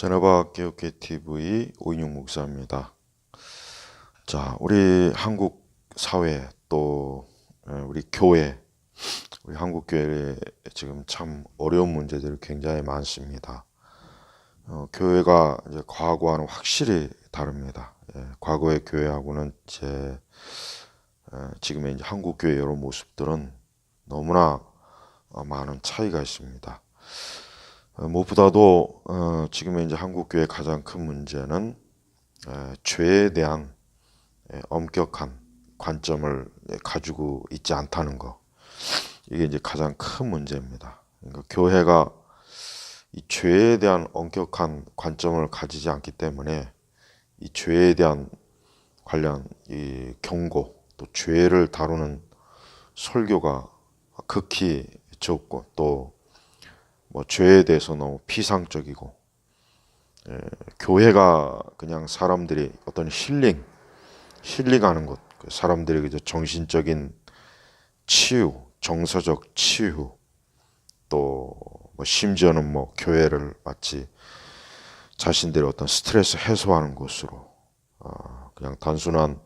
제네바 개혁회 TV 오인용 목사입니다. 자, 우리 한국 사회 또 에, 우리 교회, 우리 한국 교회에 지금 참 어려운 문제들이 굉장히 많습니다. 어, 교회가 이제 과거와는 확실히 다릅니다. 예, 과거의 교회하고는 제 에, 지금의 이제 한국 교회 여러 모습들은 너무나 어, 많은 차이가 있습니다. 어, 무엇보다도 어, 지금의 이제 한국 교회의 가장 큰 문제는 에, 죄에 대한 에, 엄격한 관점을 에, 가지고 있지 않다는 거. 이게 이제 가장 큰 문제입니다. 그러니까 교회가 이 죄에 대한 엄격한 관점을 가지지 않기 때문에 이 죄에 대한 관련 이 경고 또 죄를 다루는 설교가 극히 적고 또 뭐 죄에 대해서 너무 피상적이고 예, 교회가 그냥 사람들이 어떤 힐링 힐링하는 곳그 사람들이 그저 정신적인 치유 정서적 치유 또 뭐 심지어는 뭐 교회를 마치 자신들의 어떤 스트레스 해소하는 곳으로 어, 그냥 단순한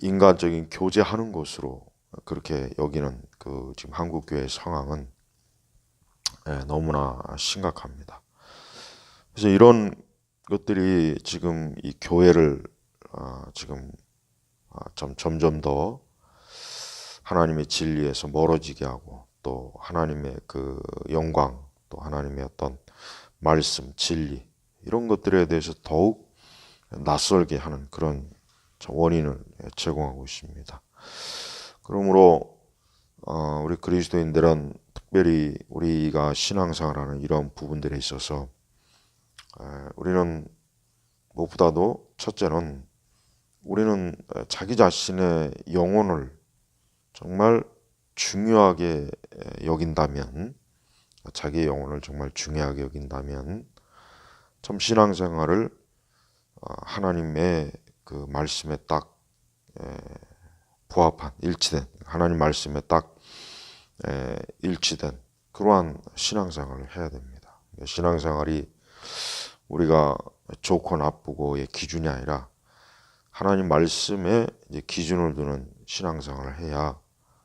인간적인 교제하는 곳으로 그렇게 여기는 그 지금 한국 교회의 상황은 예, 너무나 심각합니다. 그래서 이런 것들이 지금 이 교회를 아, 지금 아, 점 점점 더 하나님의 진리에서 멀어지게 하고 또 하나님의 그 영광 또 하나님의 어떤 말씀 진리 이런 것들에 대해서 더욱 낯설게 하는 그런 저 원인을 제공하고 있습니다. 그러므로 어, 우리 그리스도인들은 특별히 우리가 신앙생활하는 이런 부분들에 있어서 에, 우리는 무엇보다도 첫째는 우리는 자기 자신의 영혼을 정말 중요하게 여긴다면 자기의 영혼을 정말 중요하게 여긴다면 참 신앙생활을 어, 하나님의 그 말씀에 딱 에, 부합한 일치된 하나님 말씀에 딱 에, 일치된 그러한 신앙생활을 해야 됩니다. 신앙생활이 우리가 좋고 나쁘고의 기준이 아니라 하나님 말씀에 이제 기준을 두는 신앙생활을 해야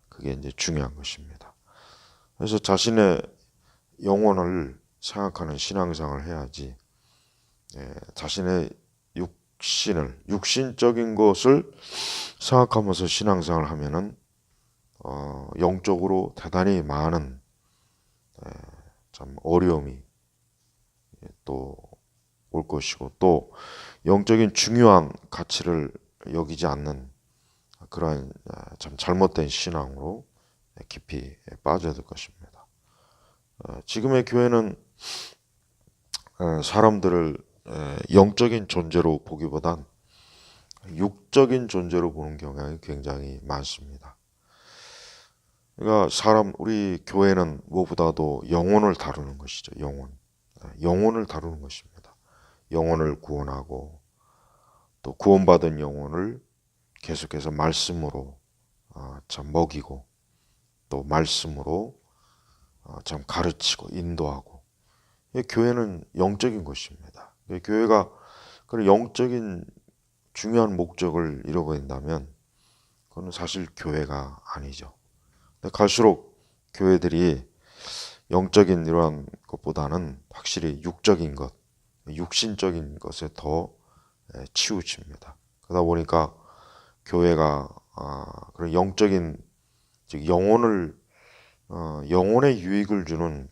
그게 이제 중요한 것입니다. 그래서 자신의 영혼을 생각하는 신앙생활을 해야지 예, 자신의 육신을 육신적인 것을 생각하면서 신앙생활을 하면은 어, 영적으로 대단히 많은 에, 참 어려움이 또 올 것이고 또 영적인 중요한 가치를 여기지 않는 그러한 아, 참 잘못된 신앙으로 깊이 빠져야 될 것입니다. 어, 지금의 교회는 어, 사람들을 에, 영적인 존재로 보기보단 육적인 존재로 보는 경향이 굉장히 많습니다. 그러니까 사람 우리 교회는 무엇보다도 영혼을 다루는 것이죠. 영혼, 영혼을 다루는 것입니다. 영혼을 구원하고 또 구원받은 영혼을 계속해서 말씀으로 어, 참 먹이고 또 말씀으로 어, 참 가르치고 인도하고 교회는 영적인 것입니다. 교회가 그런 영적인 중요한 목적을 잃어버린다면 그건 사실 교회가 아니죠. 갈수록 교회들이 영적인 이러한 것보다는 확실히 육적인 것, 육신적인 것에 더 치우칩니다. 그러다 보니까 교회가 아, 그런 영적인 즉 영혼을 어, 영혼의 유익을 주는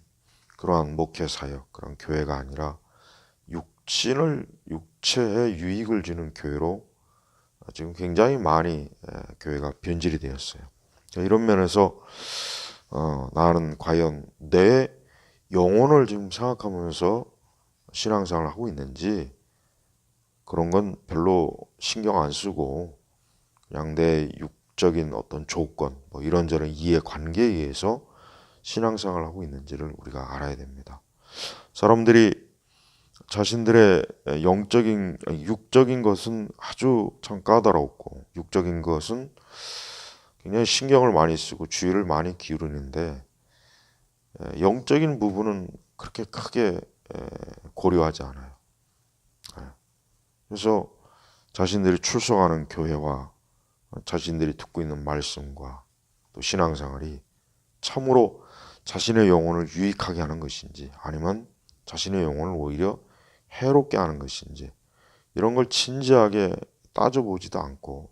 그러한 목회 사역 그런 교회가 아니라 육신을 육체의 유익을 주는 교회로 지금 굉장히 많이 교회가 변질이 되었어요. 이런 면에서 어, 나는 과연 내 영혼을 지금 생각하면서 신앙생활을 하고 있는지 그런 건 별로 신경 안 쓰고 그냥 내 육적인 어떤 조건 뭐 이런저런 이해 관계에 의해서 신앙생활을 하고 있는지를 우리가 알아야 됩니다. 사람들이 자신들의 영적인 육적인 것은 아주 참 까다롭고 육적인 것은 굉장히 신경을 많이 쓰고 주의를 많이 기울이는데 영적인 부분은 그렇게 크게 고려하지 않아요. 예. 그래서 자신들이 출석하는 교회와 자신들이 듣고 있는 말씀과 또 신앙생활이 참으로 자신의 영혼을 유익하게 하는 것인지 아니면 자신의 영혼을 오히려 해롭게 하는 것인지 이런 걸 진지하게 따져보지도 않고 아,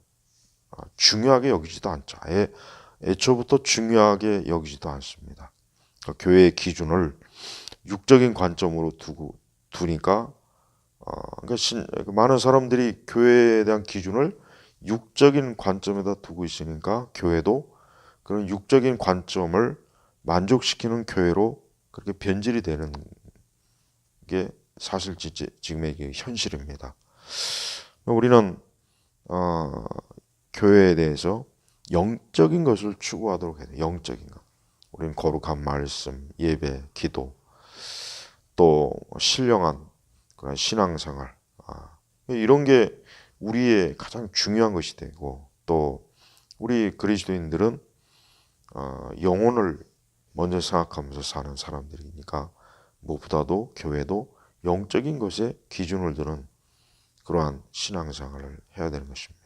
중요하게 여기지도 않죠. 아예 애초부터 중요하게 여기지도 않습니다. 그러니까 교회의 기준을 육적인 관점으로 두고 두니까 어, 그러니까 신, 많은 사람들이 교회에 대한 기준을 육적인 관점에다 두고 있으니까 교회도 그런 육적인 관점을 만족시키는 교회로 그렇게 변질이 되는 게 사실 지- 지금의 현실입니다. 우리는 어, 교회에 대해서 영적인 것을 추구하도록 해야 돼요. 영적인 것. 우리는 거룩한 말씀, 예배, 기도, 또 신령한 그런 신앙생활 아, 이런 게 우리의 가장 중요한 것이 되고 또 우리 그리스도인들은 어, 영혼을 먼저 생각하면서 사는 사람들이니까 무엇보다도 교회도 영적인 것에 기준을 두는 그러한 신앙생활을 해야 되는 것입니다.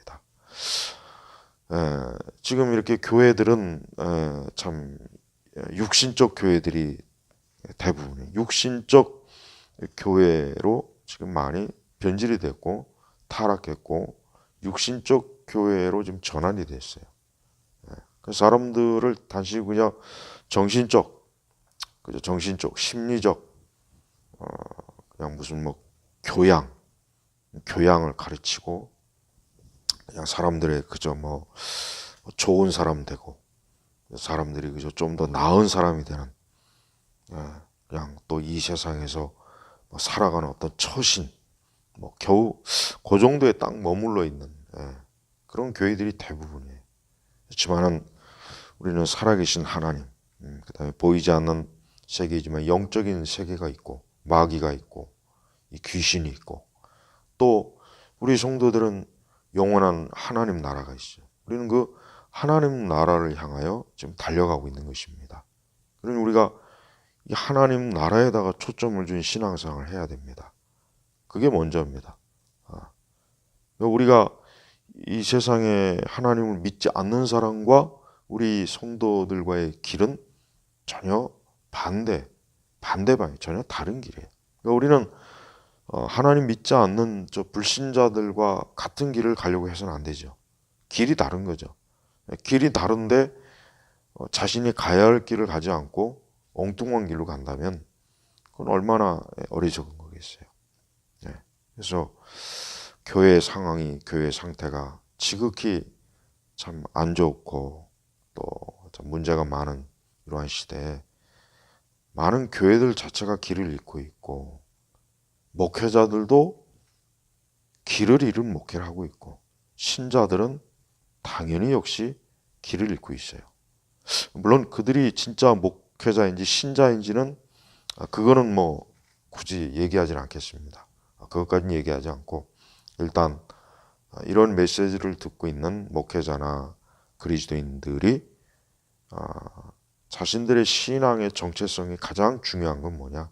에, 지금 이렇게 교회들은 에, 참 육신적 교회들이 대부분이 육신적 교회로 지금 많이 변질이 됐고 타락했고 육신적 교회로 지금 전환이 됐어요. 예. 그 사람들을 단지 그냥 정신적, 그죠? 정신적, 심리적, 어, 그냥 무슨 뭐 교양, 교양을 가르치고 그냥 사람들의 그저 뭐 좋은 사람 되고 사람들이 그저 좀 더 나은 사람이 되는 예, 그냥 또 이 세상에서 뭐 살아가는 어떤 처신, 뭐 겨우 그 정도에 딱 머물러 있는 예, 그런 교회들이 대부분이에요. 그렇지만은 우리는 살아계신 하나님, 음, 그다음에 보이지 않는 세계이지만 영적인 세계가 있고 마귀가 있고 이 귀신이 있고 또 우리 성도들은 영원한 하나님 나라가 있어요. 우리는 그 하나님 나라를 향하여 지금 달려가고 있는 것입니다. 그러니 우리가 이 하나님 나라에다가 초점을 준 신앙생활을 해야 됩니다. 그게 먼저입니다. 아. 우리가 이 세상에 하나님을 믿지 않는 사람과 우리 성도들과의 길은 전혀 반대, 반대방이 전혀 다른 길이에요. 그러니까 우리는 어, 하나님 믿지 않는 저 불신자들과 같은 길을 가려고 해서는 안 되죠. 길이 다른 거죠. 길이 다른데 어, 자신이 가야 할 길을 가지 않고 엉뚱한 길로 간다면 그건 얼마나 어리석은 거겠어요. 네. 그래서 교회 상황이 교회 상태가 지극히 참 안 좋고 또 참 문제가 많은 이러한 시대에 많은 교회들 자체가 길을 잃고 있고 목회자들도 길을 잃은 목회를 하고 있고 신자들은 당연히 역시 길을 잃고 있어요. 물론 그들이 진짜 목회자인지 신자인지는 아, 그거는 뭐 굳이 얘기하지는 않겠습니다. 아, 그것까지는 얘기하지 않고 일단 아, 이런 메시지를 듣고 있는 목회자나 그리스도인들이 자신들의 신앙의 정체성이 가장 중요한 건 뭐냐?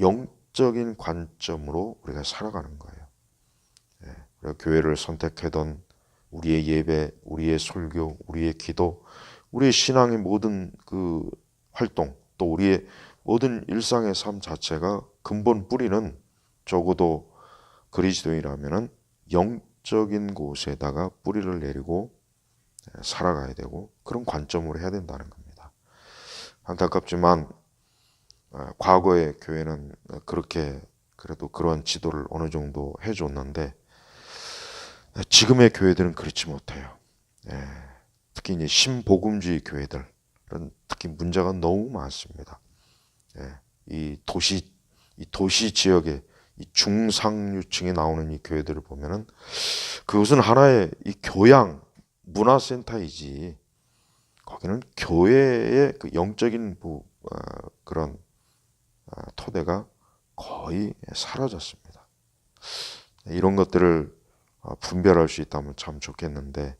영 적인 관점으로 우리가 살아가는 거예요. 예, 우리가 교회를 선택하던 우리의 예배, 우리의 설교, 우리의 기도, 우리의 신앙의 모든 그 활동, 또 우리의 모든 일상의 삶 자체가 근본 뿌리는 적어도 그리스도인이라면은 영적인 곳에다가 뿌리를 내리고 살아가야 되고 그런 관점으로 해야 된다는 겁니다. 안타깝지만 어, 과거의 교회는 그렇게 그래도 그런 지도를 어느 정도 해줬는데 지금의 교회들은 그렇지 못해요. 예, 특히 이제 신복음주의 교회들은 특히 문제가 너무 많습니다. 예, 이 도시 이 도시 지역의 이 중상류층에 나오는 이 교회들을 보면은 그것은 하나의 이 교양 문화센터이지 거기는 교회의 그 영적인 부, 어, 그런 어, 토대가 거의 사라졌습니다. 이런 것들을 어, 분별할 수 있다면 참 좋겠는데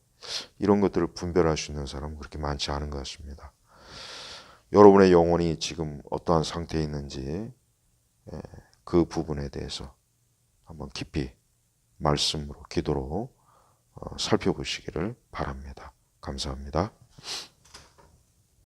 이런 것들을 분별할 수 있는 사람은 그렇게 많지 않은 것 같습니다. 여러분의 영혼이 지금 어떠한 상태에 있는지 예, 그그 부분에 대해서 한번 깊이 말씀으로 기도로 어, 살펴보시기를 바랍니다. 감사합니다.